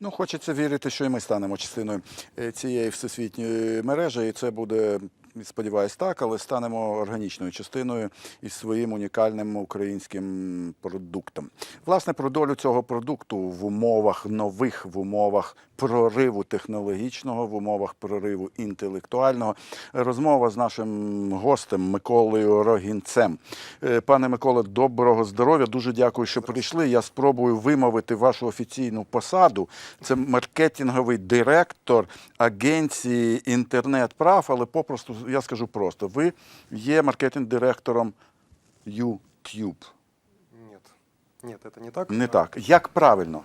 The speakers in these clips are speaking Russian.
Ну, хочеться вірити, що і ми станемо частиною е, цієї всесвітньої мережі, і це буде, сподіваюсь, так, але станемо органічною частиною із своїм унікальним українським продуктом. Власне, про долю цього продукту в умовах нових, в умовах прориву технологічного, в умовах прориву інтелектуального. Розмова з нашим гостем Миколою Рогінцем. Е, Пане Миколе, доброго здоров'я. Дуже дякую, що прийшли. Я спробую вимовити вашу офіційну посаду. Це маркетинговий директор агенції інтернет-прав, але попросту я скажу просто: ви є маркетинг-директором YouTube. Нет, нет, это не так. Не А, так. Як правильно?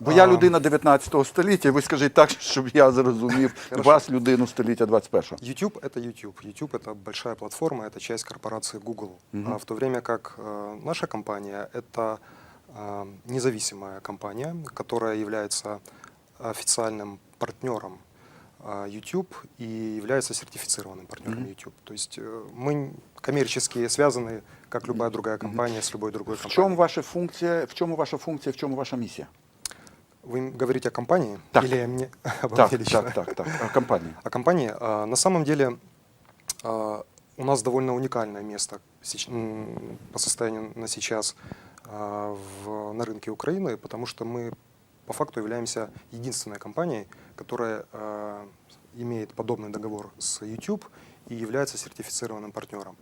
Бо я А. людина 19 століття, ви скажіть так, щоб я зрозумів Хорошо. вас, людину століття 21-го. YouTube это YouTube. YouTube это большая платформа, это часть корпорации Google. А в то время как э, наша компания это э, независимая компания, которая является официальным партнером э, YouTube и является сертифицированным партнером YouTube. То есть э, мы коммерчески связаны, как любая другая компания с любой другой В компанией. чому ваша функція, в чому ваша функція, в чому ваша місія? Вы говорите о компании Так. или мне обо Так, мне лично? так, так, так. А компанія. О компании. А, На самом деле а, у нас довольно уникальное место сеч- м, по состоянию на сейчас а, в, на рынке Украины, потому что мы по факту являемся единственной компанией, которая а, имеет подобный договор с YouTube и является сертифицированным партнером.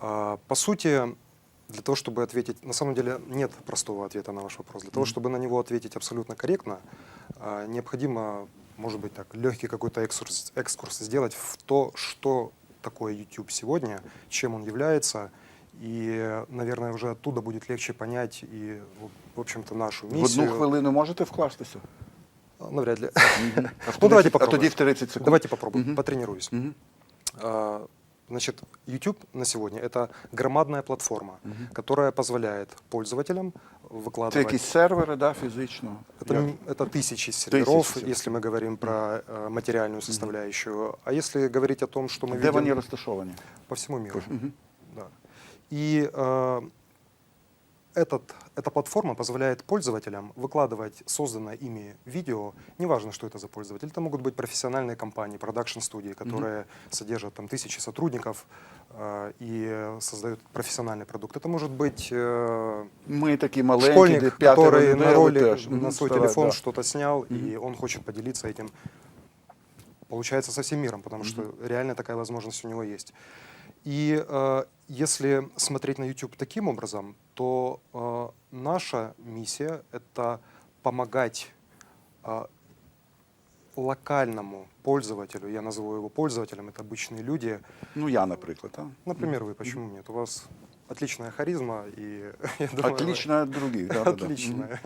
А, По сути, для того, чтобы ответить, на самом деле нет простого ответа на ваш вопрос. Для того, чтобы на него ответить абсолютно корректно, а, необходимо, может быть, так, легкий какой-то экскурс, экскурс сделать в то, что такое YouTube сегодня, чем он является, и, наверное, уже оттуда будет легче понять и, в общем-то, нашу В миссию. одну хвилину можете вкластися? А, Навряд ли. А Ну, тоді- давайте А попробуем. тоді в 30 секунд. Давайте попробуем, Мгм. потренируюсь. Мгм. А, Значит, YouTube на сегодня это громадная платформа, Мгм. которая позволяет пользователям Це выкладывать. якісь сервери, да, фізично? Это, Як? м- это тысячи серверов, серверов. если мы говорим про э, материальную составляющую. А если говорить о том, что мы Де видим вони розташовані? по всему миру. Мгм. И э, этот, эта платформа позволяет пользователям выкладывать созданное ими видео, неважно, что это за пользователь, это могут быть профессиональные компании, продакшн-студии, которые содержат там тысячи сотрудников э, и создают профессиональный продукт. Это может быть э, Ми такі маленькі, де школьник, который на теж. на свой телефон да. что-то снял, и Мгм. он хочет поделиться этим, получается, со всем миром, потому что реально такая возможность у него есть. И э, если смотреть на YouTube таким образом, то э, наша миссия — это помогать э, локальному пользователю, я назову его пользователем, это обычные люди, Ну, я, наприклад. а? например, вы, почему нет? У вас отличная харизма, и я думаю, Отлично від других. Да, да, да. Отлично.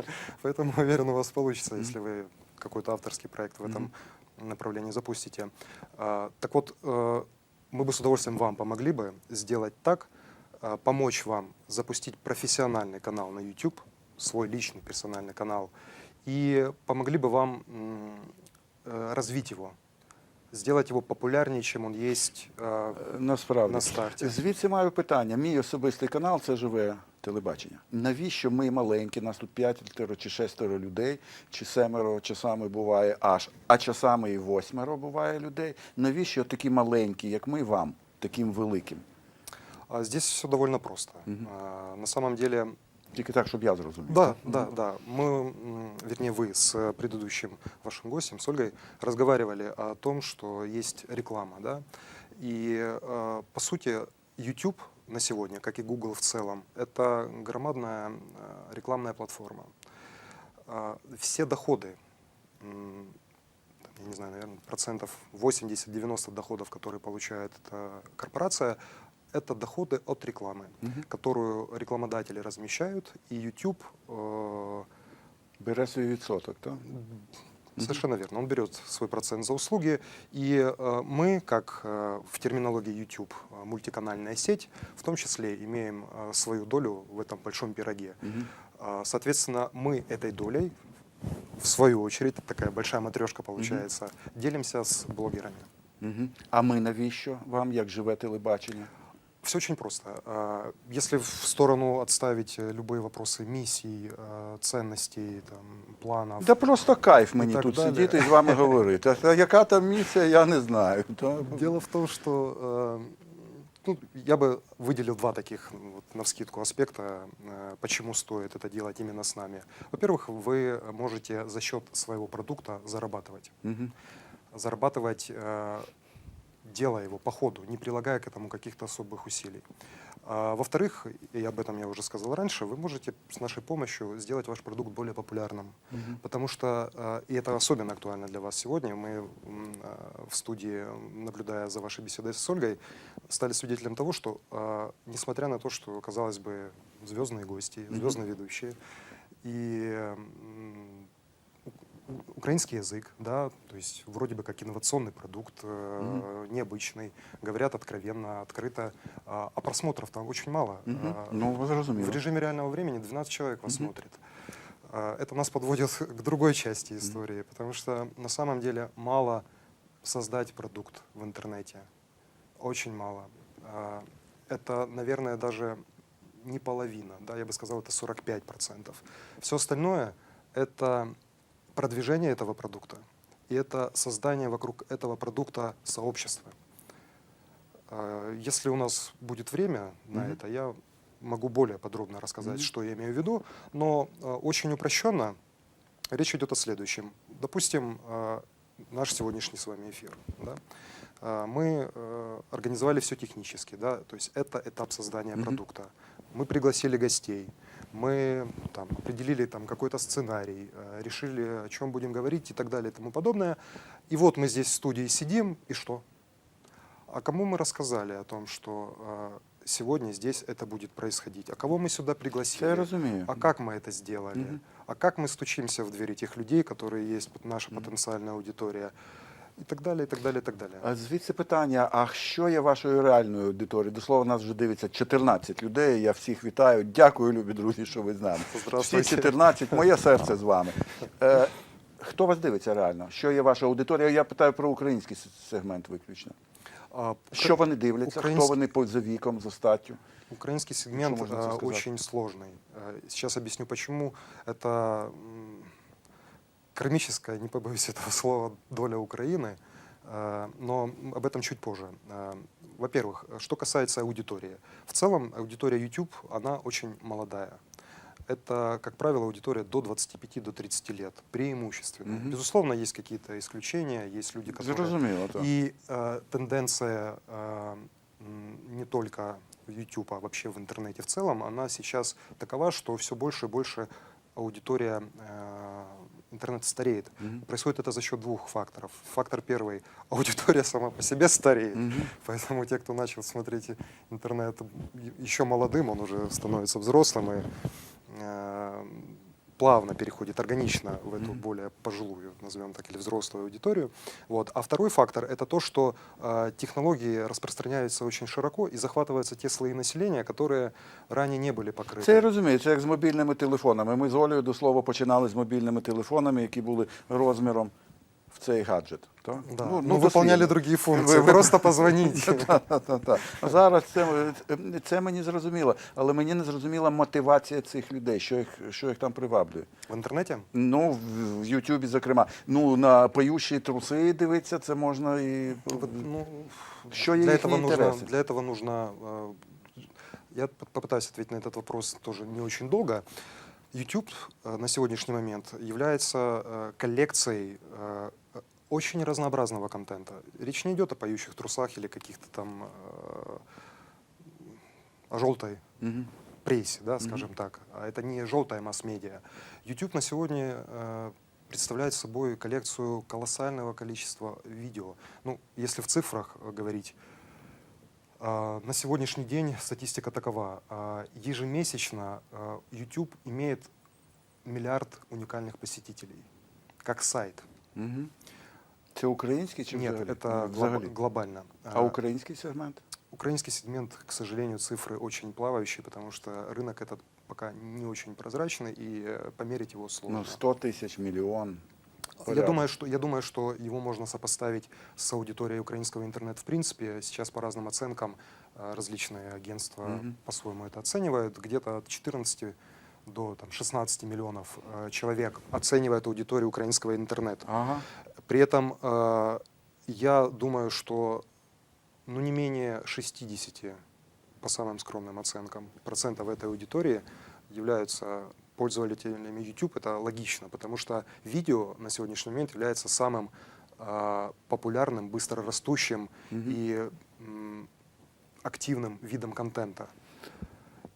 Поэтому уверен, у вас получится, если вы какой-то авторский проект в этом направлении запустите. А, Так вот, э, мы бы с удовольствием вам помогли бы сделать так, а, помочь вам запустить профессиональный канал на YouTube, свой личный персональный канал, и помогли бы вам м, э, развить его, сделать его популярнее, чем он есть э, Насправді. на старті. Звідси маю питання. Мій особистий канал це живе телебачення. Навіщо ми маленькі, нас тут п'ятеро чи шестеро людей, чи семеро часами буває аж, а часами і восьмеро буває людей. Навіщо такі маленькі, як ми, вам, таким великим? А Здесь все довольно просто. А, На самом деле, Тільки так, щоб я зрозумів. да, да, да. Мы, м, вернее, вы с предыдущим вашим гостем, с Ольгой, разговаривали о том, что есть реклама, да. И, э, по сути, YouTube на сегодня, как и Google в целом, это громадная э, рекламная платформа. А, Все доходы, я не знаю, наверное, процентов 80-90 доходов, которые получает эта корпорация, это доходы от рекламы, Мгм. которую рекламодатели размещают, и YouTube э, Бере свій відсоток, так? Совершенно верно. Он берет свой процент за услуги, и э, мы, как э, в терминологии YouTube э, мультиканальная сеть, в том числе имеем э, свою долю в этом большом пироге. Мгм. А, Соответственно, мы этой долей, в свою очередь, такая большая матрешка получается, делимся с блогерами. Мгм. А ми навіщо вам, як живе телебачення? Все очень просто. А, Если в сторону отставить э, любые вопросы миссий, э, ценностей, там, планов, Да просто кайф мені так тут далі. сидіти і з вами говорити. А та яка там місія, я не знаю. То... Дело в том, что э, ну, я бы выделил два таких, ну, вот, навскидку, аспекта, э, почему стоит это делать именно с нами. Во-первых, вы можете за счет своего продукта зарабатывать. Мгм. Зарабатывать, э, делая его по ходу, не прилагая к этому каких-то особых усилий. А, Во-вторых, и об этом я уже сказал раньше, вы можете с нашей помощью сделать ваш продукт более популярным. Мгм. Потому что, э, и это особенно актуально для вас сегодня, мы э, в студии, наблюдая за вашей беседой с Ольгой, стали свидетелем того, что, несмотря на то, что, казалось бы, звездные гости, звездные ведущие, и украинский язык, да, то есть вроде бы как инновационный продукт, э, необычный, говорят откровенно, открыто, а, а просмотров там очень мало. Мгм. А, Ну, в режиме реального времени 12 человек вас Мгм. смотрит. А, Это нас подводит к другой части истории, потому что на самом деле мало создать продукт в интернете. Очень мало. А, Это, наверное, даже не половина, да, я бы сказал, это 45%. Все остальное — это продвижение этого продукта, и это создание вокруг этого продукта сообщества. А, Если у нас будет время на Мгм. это, я могу более подробно рассказать, Мгм. что я имею в виду, но э, очень упрощенно речь идет о следующем. Допустим, э, наш сегодняшний с вами эфир. Да? А, Мы организовали все технически, да? то есть это этап создания Мгм. продукта. Мы пригласили гостей, мы там, определили там, какой-то сценарий, э, решили, о чем будем говорить и так далее и тому подобное. И вот мы здесь в студии сидим, и что? А кому мы рассказали о том, что э, сегодня здесь это будет происходить? А кого мы сюда Це я пригласили? розумію. А как мы это сделали? Мгм. А как мы стучимся в двери тех людей, которые есть, наша Мгм. потенциальная аудитория? И так далее, и так далее, и так далее. А звідси питання: а що є вашою реальною аудиторією? До слова, нас вже дивиться 14 людей. Я всіх вітаю. Дякую, любі друзі, що ви з нами. Всі Здравствуйте. 14, моє серце з вами. Е, хто вас дивиться реально? Що є ваша аудиторія? Я питаю про український с- сегмент виключно. А, Що вони дивляться? Хто український- вони по за віком, за статтю? Украинский сегмент можно э, это сказать? очень сложный. Э, Сейчас объясню почему. Это м, кармическая, не побоюсь этого слова, доля Украины, э, но об этом чуть позже. Э, Во-первых, что касается аудитории. В целом аудитория YouTube, она очень молодая. Это, как правило, аудитория до 25 до 30 лет, преимущественно. Мгм. Безусловно, есть какие-то исключения, есть люди, которые Зрозуміло, так. и э, тенденция э, не только YouTube, а вообще в интернете в целом, она сейчас такова, что все больше и больше аудитория э, интернета стареет. Мгм. Происходит это за счет двух факторов. Фактор первый – аудитория сама по себе стареет. Мгм. Поэтому те, кто начал смотреть интернет еще молодым, он уже становится взрослым и э, плавно переходит органично в эту Мгм. более пожилую, назовем так, или взрослую аудиторию. Вот. А второй фактор – это то, что э, технологии распространяются очень широко и захватываются те слои населения, которые ранее не были покрыты. Це я розумію, це як з мобільними телефонами. Ми з Олею до слова починали з мобільними телефонами, які були розміром в цей гаджет. Так? Да. Ну, выполняли дослівно. другие функции. Ви- ви- Просто позвонить. Та-та-та. А Зараз це, це мені зрозуміло, але мені не зрозуміла мотивація цих людей, що їх, що їх там приваблює. В интернете? Ну, в- в Ютубі, зокрема. Ну, на поющі труси дивитися, це можна і. Вот, ну, Що є для їхні этого нужно, інтереси? для этого нужно, э, я п- попытаюсь ответить на этот вопрос тоже не очень долго. YouTube э, на сегодняшний момент является э, коллекцией э, э, очень разнообразного контента. Речь не идет о поющих трусах или каких-то там э, о желтой Мгм. прессе, да, скажем так. А это не желтая масс-медиа. YouTube на сегодня э, представляет собой коллекцию колоссального количества видео. Ну, если в цифрах э, говорить, а, на сегодняшний день статистика такова. А, Ежемесячно а, YouTube имеет миллиард уникальных посетителей, как сайт. Мгм. Це український чи Нет, взагалі? это глоб- взагалі. глобально. А А, український сегмент? Украинский сегмент, к сожалению, цифры очень плавающие, потому что рынок этот пока не очень прозрачный, и э, померить его сложно. Ну, 100 тисяч, мільйон. порядок. думаю, что, я думаю, что его можно сопоставить с аудиторией украинского интернета в принципе. Сейчас по разным оценкам э, различные агентства Мгм. по-своему это оценивают. Где-то от 14 до там, 16 миллионов э, человек оценивает аудиторию украинского интернета. Ага. При этом э, я думаю, что ну, не менее 60, по самым скромным оценкам, процентов этой аудитории являются пользователями YouTube. Это логично, потому что видео на сегодняшний момент является самым э, популярным, быстро растущим Мгм. и м, активным видом контента.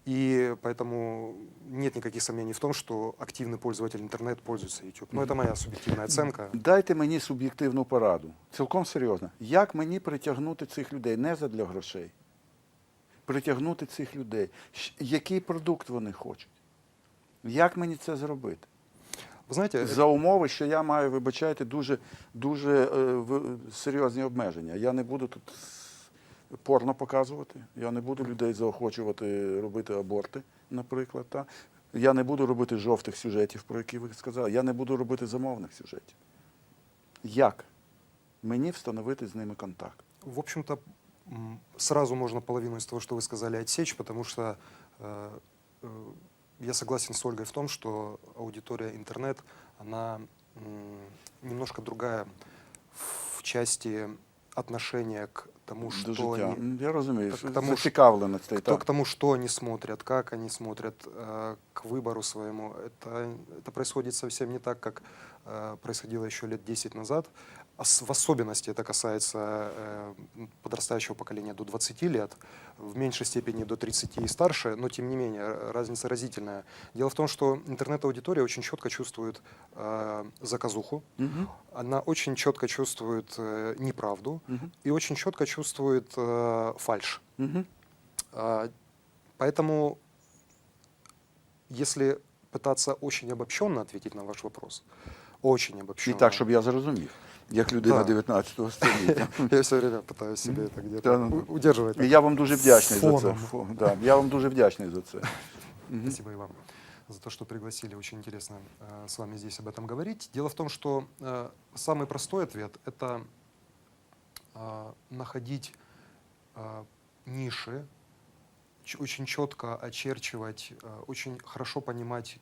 И поэтому нет никаких сомнений в том, что активный пользователь интернет пользуется YouTube. Но это моя субъективная оценка. Дайте мені суб'єктивну пораду. Цілком серйозно. Як мені притягнути цих людей не задля грошей? Притягнути цих людей. Щ- Який продукт вони хочуть? Як мені це зробити? Вы знаете, За умови, що я маю, вибачайте, дуже, дуже е, в- серйозні обмеження. Я не буду тут с- порно показувати, я не буду людей заохочувати робити аборти, наприклад. Та? Я не буду робити жовтих сюжетів, про які ви сказали. Я не буду робити замовних сюжетів. Як мені встановити з ними контакт? В общем-то, м, сразу можно половину из того, что вы сказали, отсечь, потому что э, э, я согласен с Ольгой в том, что аудитория интернет, она м, немножко другая в части отношения к тому, До життя. они, Я розумію, к що тому, зацікавленостей. кто, так. к тому, что они смотрят, как они смотрят, э, к выбору своему. Это, это происходит совсем не так, как э, происходило еще лет 10 назад. Ос- в особенности это касается э, подрастающего поколения до 20 лет, в меньшей степени до 30 и старше, но тем не менее разница разительная. Дело в том, что интернет-аудитория очень четко чувствует э, заказуху, Мгм. она очень четко чувствует э, неправду Мгм. и очень четко чувствует фальшь. Мгм. А, Поэтому, если пытаться очень обобщенно ответить на ваш вопрос, очень обобщенно. так, щоб я зрозумів, як людина Да. 19 століття. Я все время пытаюсь себе это где-то ну, удерживать. І я вам дуже вдячний за це. Да, я вам дуже вдячний за це. Спасибо и вам за то, что пригласили. Очень интересно э, с вами здесь об этом говорить. Дело в том, что э, самый простой ответ – это э, находить э, ниши, очень четко очерчивать, э, очень хорошо понимать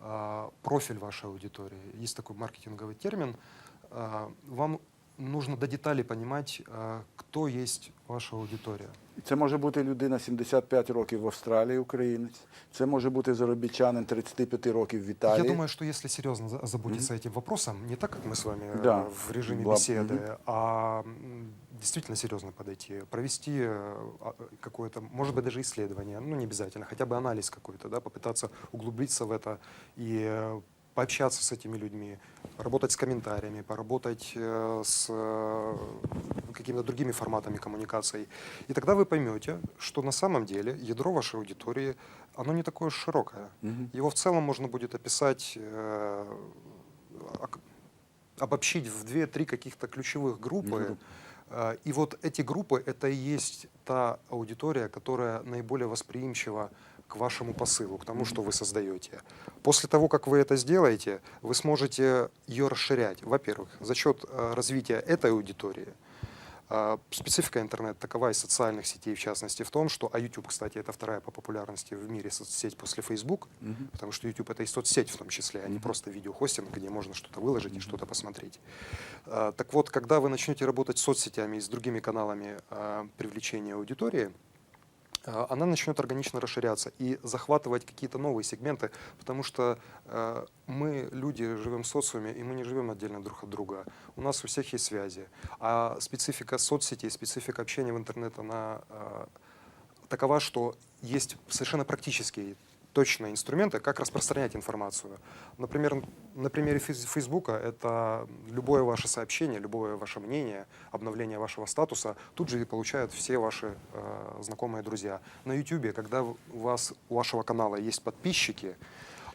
э, профиль вашей аудитории. Есть такой маркетинговый термин. Э, Вам нужно до деталей понимать, э, кто есть ваша аудитория. Це може бути людина 75 років в Австралії, українець. Це може бути заробітчанин 35 років в Італії. Я думаю, что если серьезно за- озаботиться этим вопросом, не так, как мы с вами э, Да. в режиме Ла- беседы, а м, действительно серьезно подойти, провести э, а, какое-то, может быть, даже исследование, ну не обязательно, хотя бы анализ какой-то, да, попытаться углубиться в это и э, пообщаться с этими людьми, работать с комментариями, поработать э, с э, какими-то другими форматами коммуникаций. И тогда вы поймете, что на самом деле ядро вашей аудитории, оно не такое широкое. Мгм. Его в целом можно будет описать, э, обобщить в две-три каких-то ключевых группы. Групп. И вот эти группы это и есть та аудитория, которая наиболее восприимчива к вашему посылу, к тому, что вы создаете. После того, как вы это сделаете, вы сможете ее расширять. Во-первых, за счет э, развития этой аудитории. А, Специфика интернета такова и социальных сетей, в частности, в том, что, а YouTube, кстати, это вторая по популярности в мире соцсеть после Facebook, Мгм. потому что YouTube это и соцсеть в том числе, а не Мгм. просто видеохостинг, где можно что-то выложить и что-то посмотреть. А, Так вот, когда вы начнете работать с соцсетями и с другими каналами привлечения аудитории, она начнет органично расширяться и захватывать какие-то новые сегменты, потому что э, мы, люди, живем в социуме, и мы не живем отдельно друг от друга. У нас у всех есть связи. А специфика соцсетей, специфика общения в интернет, она э, такова, что есть совершенно практические точные инструменты, как распространять информацию. Например, на примере Фейс- Фейсбука это любое ваше сообщение, любое ваше мнение, обновление вашего статуса тут же получают все ваши э, знакомые друзья. На YouTube, когда у вас у вашего канала есть подписчики,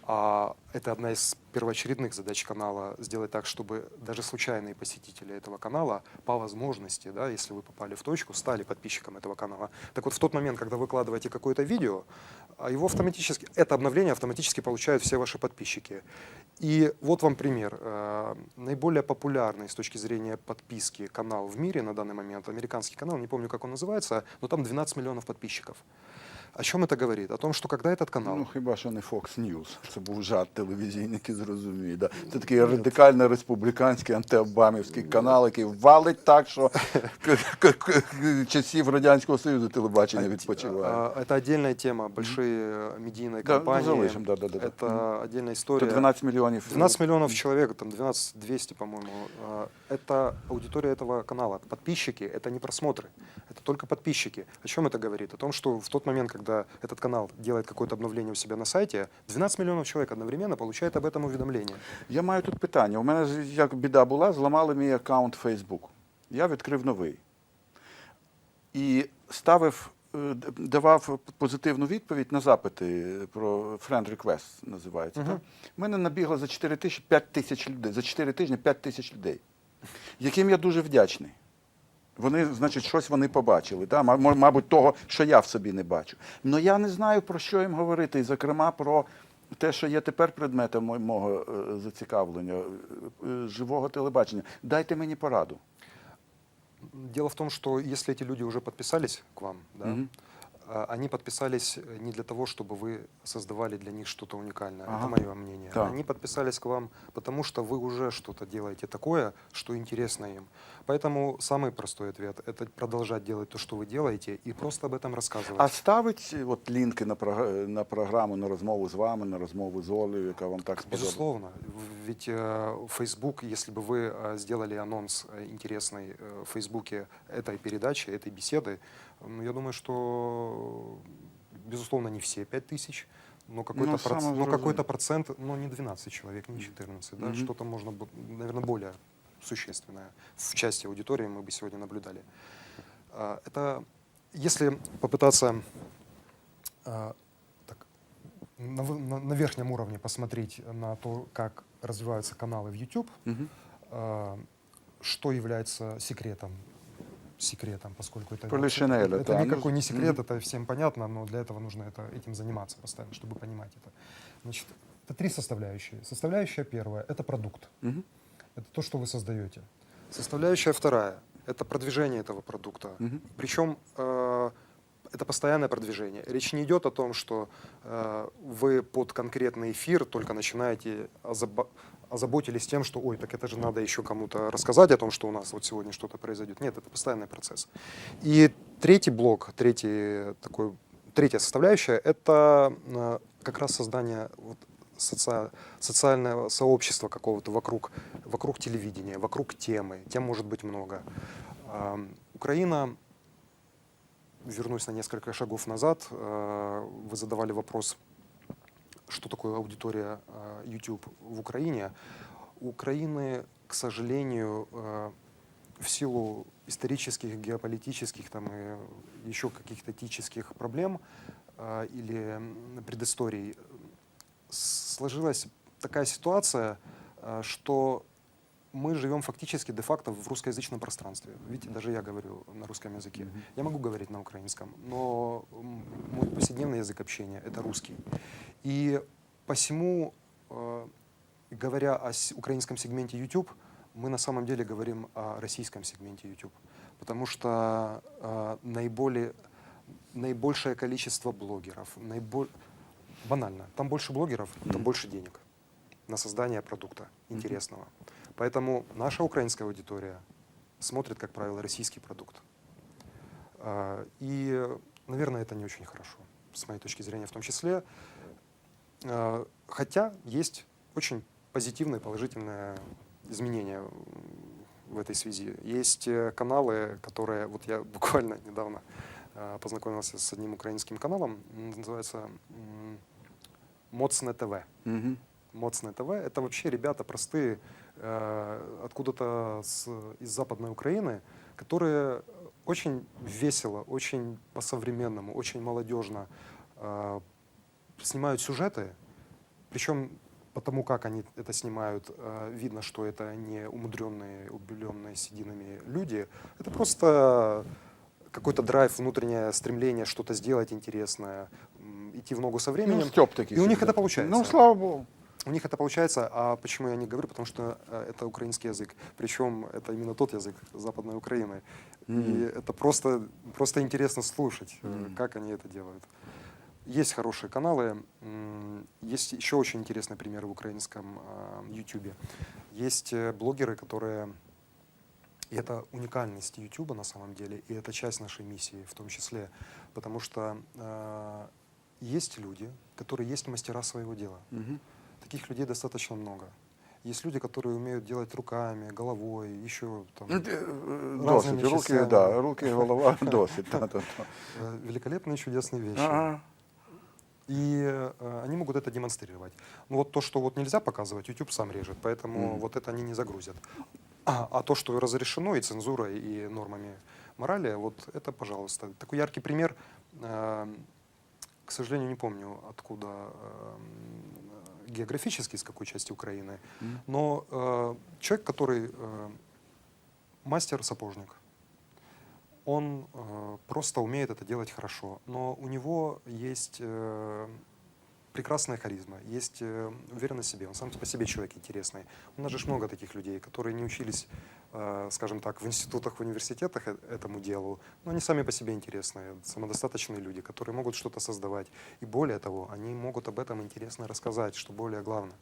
А это одна из первоочередных задач канала сделать так, чтобы даже случайные посетители этого канала по возможности, да, если вы попали в точку, стали подписчиком этого канала. Так вот, в тот момент, когда вы выкладываете какое-то видео, а его автоматически, это обновление автоматически получают все ваши подписчики. И вот вам пример. Э, Наиболее популярный с точки зрения подписки канал в мире на данный момент, американский канал, не помню, как он называется, но там 12 миллионов подписчиков. О чем это говорит? О том, что когда этот канал... Ну, хіба що не Fox News. Це був жарт телевізійний, який зрозуміє. Да. Це такий радикально республіканський антиобамівський канал, який валить так, що к- к- к- часів Радянського Союзу телебачення відпочиває. А, Это отдельная тема, большие э, медийные Да, компании. залишим, да, да, да, да. Это отдельная Це история. 12 мільйонів. 12 миллионов человек, там 12 200, по-моему. А, Это аудитория этого канала. Подписчики — это не просмотры, это только подписчики. О чем это говорит? О том, что в тот момент, когда этот канал делает какое-то обновление у себя на сайте, 12 миллионов человек одновременно получает об этом уведомление. Я маю тут питання. У мене як біда була, зламали мій аккаунт Facebook. Я відкрив новий. І ставив, е, давав позитивну відповідь на запити про friend request називається. Мгм. Так? У мене набігло за 4 тисячі 5 тисяч людей. За 4 тижні 5 тисяч людей, яким я дуже вдячний. Вони, значить, щось вони побачили, да? мабуть, того, що я в собі не бачу. Але я не знаю, про що їм говорити, і, зокрема, про те, що є тепер предметом мо- мого е, зацікавлення, е, е, живого телебачення. Дайте мені пораду. Дело в том, что если эти люди уже подписались к вам, да, Мгм. А, они подписались э, не для того, чтобы вы создавали для них что-то уникальное. Ага. Это мое мнение. Так. Они подписались к вам, потому что вы уже что-то делаете такое, что интересно им. Поэтому самый простой ответ – это продолжать делать то, что вы делаете, и просто об этом рассказывать. А ставить е, от лінки на, програ- на програму, на розмову з вами, на розмову з Олею, яка вам так сподобалася? Безусловно. Ведь э, Facebook, если бы вы э, сделали анонс э, интересный э, в Фейсбуке этой передачи, этой беседы, я думаю, что, безусловно, не все 5 тысяч, но какой-то, Ну, проц- но какой-то процент, но не 12 человек, не 14, да, Мгм. что-то можно, наверное, более существенное в части аудитории мы бы сегодня наблюдали. А, Это, если попытаться а, так, на, на- на верхнем уровне посмотреть на то, как развиваются каналы в YouTube, а, что является секретом, секретом, поскольку это, Полишинеля, это, да, ну, никакой не секрет, это всем понятно, но для этого нужно это, этим заниматься постоянно, чтобы понимать это. Значит, это три составляющие. Составляющая первая – это продукт. Мгм. Это то, что вы создаете. Составляющая вторая – это продвижение этого продукта. Мгм. Причем э, это постоянное продвижение. Речь не идет о том, что э, вы под конкретный эфир только начинаете озаботились тем, что ой, так это же надо еще кому-то рассказать о том, что у нас вот сегодня что-то произойдет. Нет, это постоянный процесс. И третий блок, третий такой, третья составляющая – это э, как раз создание вот, соци- социального сообщества какого-то вокруг, вокруг телевидения, вокруг темы. Тем может быть много. Ам, Украина, вернусь на несколько шагов назад, э, вы задавали вопрос, что такое аудитория э, YouTube в Украине. Украины, к сожалению, э, в силу исторических, геополитических там, и еще каких-то этических проблем э, или предысторий, сложилась такая ситуация, что мы живем фактически де-факто в русскоязычном пространстве. Видите, даже я говорю на русском языке. Я могу говорить на украинском, но мой повседневный язык общения — это русский. И посему, э, говоря о украинском сегменте YouTube, мы на самом деле говорим о российском сегменте YouTube. Потому что э, наиболее, наибольшее количество блогеров, наиболь... банально, там больше блогеров, там больше денег на создание продукта интересного. Поэтому наша украинская аудитория смотрит, как правило, российский продукт. А, И, наверное, это не очень хорошо, с моей точки зрения в том числе. А, Хотя есть очень позитивные, положительные изменения м, в этой связи. Есть э, каналы, которые... Вот я буквально недавно а, познакомился с одним украинским каналом, называется Моцне ТВ. Мгм. Моцное ТВ. Это вообще ребята простые, откуда-то с- из Западной Украины, которые очень весело, очень по-современному, очень молодежно э, снимают сюжеты Причем потому, как они это снимают, э, видно, что это не умудренные, убеленные сединами люди. Это просто какой-то драйв, внутреннее стремление что-то сделать интересное, идти в ногу со временем. Ну, Степ такий. И у них это получается. Ну, слава Богу. У них это получается, а почему я не говорю? Потому что э, это украинский язык. Причем это именно тот язык Западной Украины. И Мгм. это просто, просто интересно слушать, Мгм. как они это делают. Есть хорошие каналы, есть еще очень интересные примеры в украинском YouTube. Есть э, блогеры, которые... И это уникальность YouTube на самом деле, и это часть нашей миссии в том числе, потому что э, есть люди, которые есть мастера своего дела. Мгм. Таких людей достаточно много. Есть люди, которые умеют делать руками, головой, еще там Ну, е, Разними Досить. Руки, частями. да, руки, голова, досить. та, та, та. э, великолепные чудесные вещи. Ага. И э, они могут это демонстрировать. Ну вот то, что вот нельзя показывать, YouTube сам режет, поэтому Мгм. вот это они не загрузят. А, а то, что разрешено и цензурой, и нормами морали, вот это, пожалуйста. Такой яркий пример, э, к сожалению, не помню, откуда э, географически, с какой части Украины, Мгм. но э, человек, который э, мастер-сапожник, он э, просто умеет это делать хорошо, но у него есть э, прекрасная харизма, есть э, уверенность в себе, он сам по себе человек интересный. У нас же много таких людей, которые не учились, скажем так, в институтах, в университетах э- этому делу, но они сами по себе интересные, самодостаточные люди, которые могут что-то создавать. И более того, они могут об этом интересно рассказать, что более главное.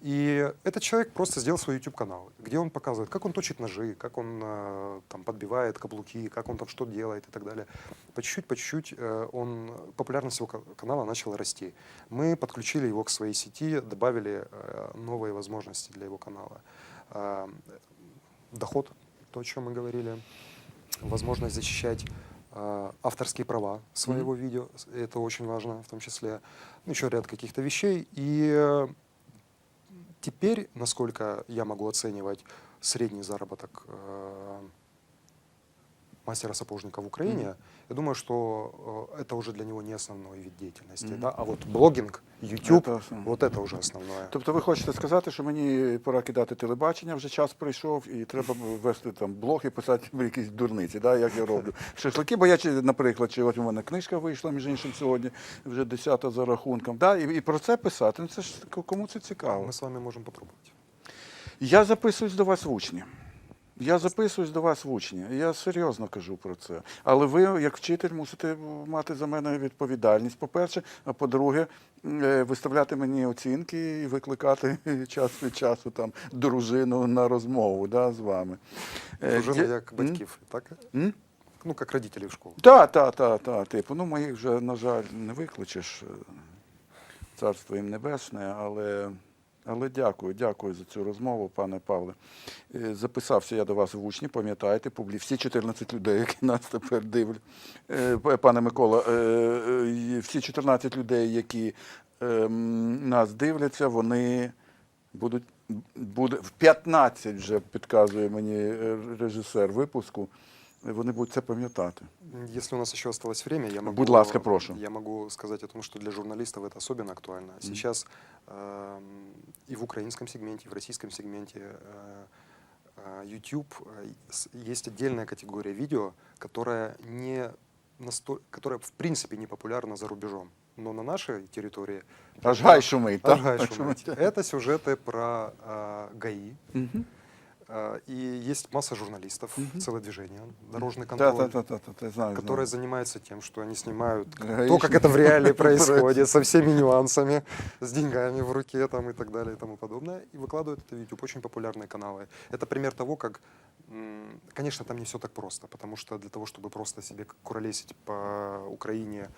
И этот человек просто сделал свой YouTube-канал, где он показывает, как он точит ножи, как он э, там подбивает каблуки, как он там что делает и так далее. По чуть-чуть, по чуть-чуть э, он, популярность его ка- канала начала расти. Мы подключили его к своей сети, добавили э, новые возможности для его канала. Доход, то, о чем мы говорили, возможность защищать э, авторские права своего видео, с- это очень важно в том числе, ну, еще ряд каких-то вещей. И э, теперь, насколько я могу оценивать средний заработок э, мастера-сапожника в Украине, Мгм. я думаю, что э, это уже для него не основной вид деятельности. Мгм. Да? А вот блогинг, YouTube, Це основне. вот это уже основное. Тобто ви хочете сказати, що мені пора кидати телебачення, вже час прийшов, і треба вести там блог і писати якісь дурниці, да, як я роблю. Шашлики, бо я, чи, наприклад, чи от у мене книжка вийшла, між іншим, сьогодні, вже десята за рахунком. Да, і, і про це писати. Ну це ж кому це цікаво. Мы с вами можем попробовать. Я записуюсь до вас в учні. Я записуюсь до вас в учні. Я серйозно кажу про це. Але ви, як вчитель, мусите мати за мене відповідальність, по-перше, а по-друге, е, виставляти мені оцінки і викликати час від часу там дружину на розмову да, з вами. Е, Дружина як батьків, так? М? М? Ну, как родители в школу. Так, так, так, так. Типу, ну моїх вже, на жаль, не викличеш. Царство їм небесне, але, але дякую, дякую за цю розмову, пане Павле. Е, Записався я до вас в учні, пам'ятаєте, публі... всі 14 людей, які нас тепер дивлять. Е, Пане Микола, е, всі 14 людей, які е, нас дивляться, вони будуть буде в 15 вже підказує мені режисер випуску. Вони будуть це пам'ятати. Если у нас еще осталось время, я могу, Будь ласка, прошу. я могу сказать о том, что для журналистов это особенно актуально. Сейчас эм, и в украинском сегменте, и в российском сегменте э, э, YouTube э, с- есть отдельная категория видео, которая не насто- которая в принципе не популярна за рубежом. Но на нашей территории Аж гай шумить, так? Аж шумить. Это сюжеты про э, ГАИ. Мгм. Э, и есть масса журналистов, целое движение, дорожный контроль та, та, та, та, знаю, которые знаю. занимаются тем, что они снимают Гаишник. то, как это в реале происходит, со всеми нюансами, с деньгами в руке там, и так далее и тому подобное, и выкладывают это в YouTube. Очень популярные каналы. Это пример того, как, конечно, там не все так просто, потому что для того, чтобы просто себе куролесить по Украине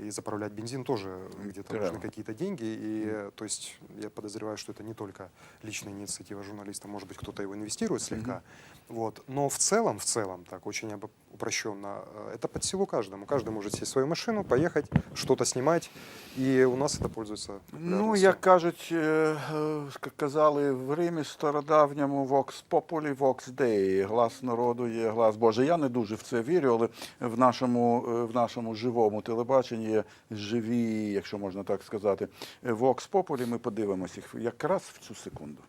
и заправлять бензин, тоже где-то Треба. нужны какие-то деньги. И, э, то есть, я подозреваю, что это не только личная инициатива журналиста, может быть, кто-то его инвестирует слегка. Вот. Но в целом, в целом, так, очень обо- упрощенно, э, это под силу каждому. Каждый может сесть в свою машину, поехать, что-то снимать, и у нас это пользуется Ну, популярностью. як кажуть, е, е, к- казали в Римі стародавньому Vox Populi, Vox Dei, глас народу є глас Божий. Я не дуже в це вірю, але в нашому, е, в нашому живому телебаченні є живі, якщо можна так сказати, е, Vox Populi. Ми подивимося їх якраз в цю секунду.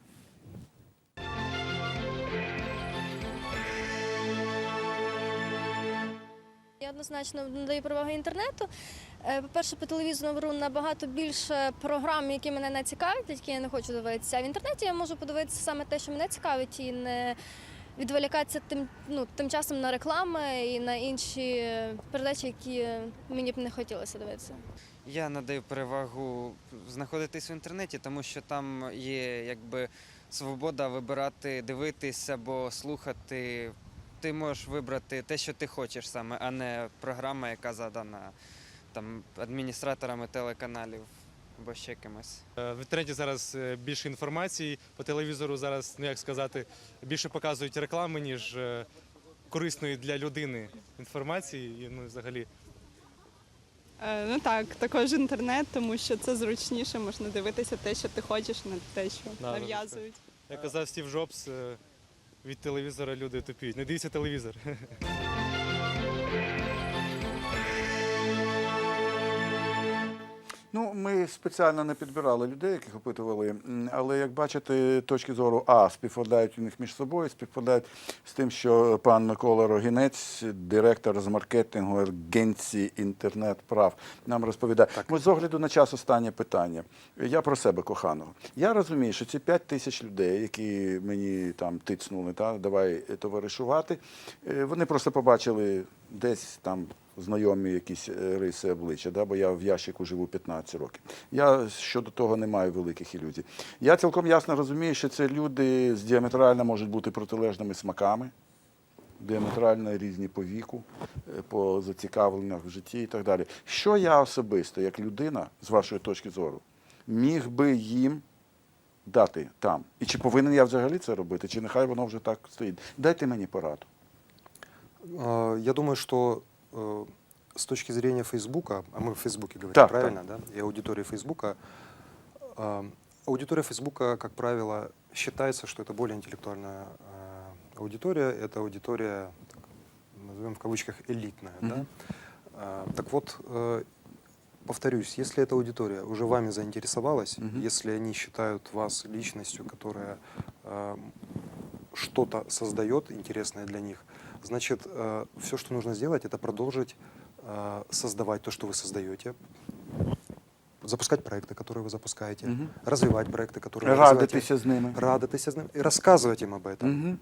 Однозначно надаю перевагу інтернету. Е, По-перше, по телевізору набагато більше програм, які мене не цікавлять, які я не хочу дивитися. А в інтернеті я можу подивитися саме те, що мене цікавить, і не відволікатися тим, ну, тим часом на реклами і на інші передачі, які мені б не хотілося дивитися. Я надаю перевагу знаходитись в інтернеті, тому що там є якби свобода вибирати, дивитись або слухати. Ти можеш вибрати те, що ти хочеш саме, а не програма, яка задана там адміністраторами телеканалів або ще кимось. Е, В інтернеті зараз е, більше інформації, по телевізору зараз, ну як сказати, більше показують реклами, ніж е, корисної для людини інформації. І, ну, взагалі, Ну так, також інтернет, тому що це зручніше, можна дивитися те, що ти хочеш, не те, що нав'язують. як казав Стів Джобс, від телевізора люди тупіють. Не дивіться телевізор. Ну, ми спеціально не підбирали людей, яких опитували, але як бачите, точки зору А співпадають у них між собою, співпадають з тим, що пан Микола Рогінець, директор з маркетингу агенції інтернет-прав, нам розповідає. Ось з огляду на час останнє питання. Я про себе коханого. Я розумію, що ці 5 тисяч людей, які мені там тицнули, та, давай товаришувати, е, вони просто побачили десь там знайомі якісь е, риси обличчя, да, бо я в ящику живу 15 років. Я щодо того не маю великих ілюзій. Я цілком ясно розумію, що це люди з діаметрально можуть бути протилежними смаками, діаметрально різні по віку, е, по зацікавленнях в житті і так далі. Що я особисто, як людина, з вашої точки зору, міг би їм дати там? І чи повинен я взагалі це робити, чи нехай воно вже так стоїть? Дайте мені пораду. Я думаю, э, с точки зрения Фейсбука, а мы в Фейсбуке говорим, Так, правильно, да? И аудитория Фейсбука, а, аудитория Фейсбука, как правило, считается, что это более интеллектуальная а, аудитория, это аудитория, так, назовем в кавычках, элитная, да? Мгм. А, Так вот, э, повторюсь, если эта аудитория уже вами заинтересовалась, Мгм. если они считают вас личностью, которая э, что-то создает интересное для них, значит, все, что нужно сделать, это продолжить э, создавать то, что вы создаете, запускать проекты, которые вы запускаете, Мгм. развивать проекты, которые вы развиваете, Радитися з ними. радуйтесь с ним и рассказывать им об этом. Мгм.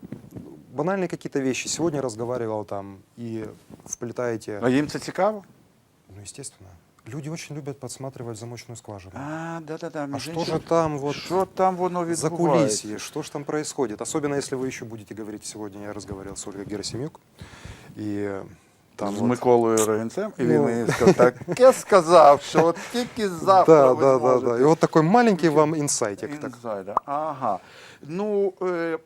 Банальные какие-то вещи. Сегодня разговаривал там и вплетаете. А їм це цікаво? Ну, естественно. Люди очень любят подсматривать замочную скважину. А, да-да-да. А між что іншим, же там вот Що там воно за відбувається? кулисье, что же там происходит? Особенно если вы еще будете говорить сегодня, я разговаривал с Ольгой Герасимюк, и э, там з вот- Миколою Рогінцем, і Ну. він мені сказав, так, я сказав, що от тільки завтра Да, ви да, да, зможете. да. И вот такой маленький вам инсайтик. Так. Інсайда. Ага. Ну, е,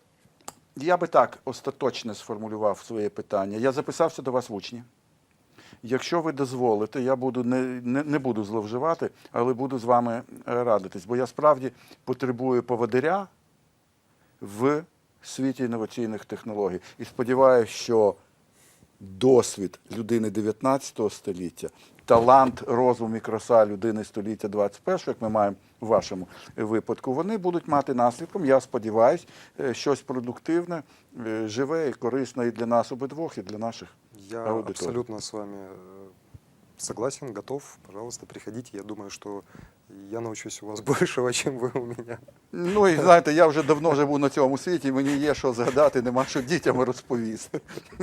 я би так остаточно сформулював своє питання. Я записався до вас в учні. Якщо ви дозволите, я буду не, не, не буду зловживати, але буду з вами е, радитись, бо я справді потребую поводиря в світі інноваційних технологій. І сподіваюся, що досвід людини 19 століття, талант, розум і краса людини століття 21, як ми маємо в вашому випадку, вони будуть мати наслідком, я сподіваюся, е, щось продуктивне, е, живе і корисне і для нас обидвох, і для наших Я аудитории. абсолютно с вами э, согласен, готов. Пожалуйста, приходите. Я думаю, что я научусь у вас большего, чем вы у меня. Ну і знаєте, я вже давно живу на цьому світі, мені є що згадати, нема що дітям розповісти.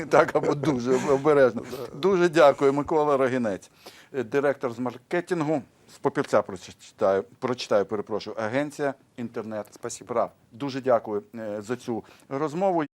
Так або дуже обережно. Дуже дякую, Микола Рогінець, директор з маркетингу. З папірця прочитаю, прочитаю, перепрошую, агенція інтернет Спасибо. прав. Дуже дякую е, за цю розмову.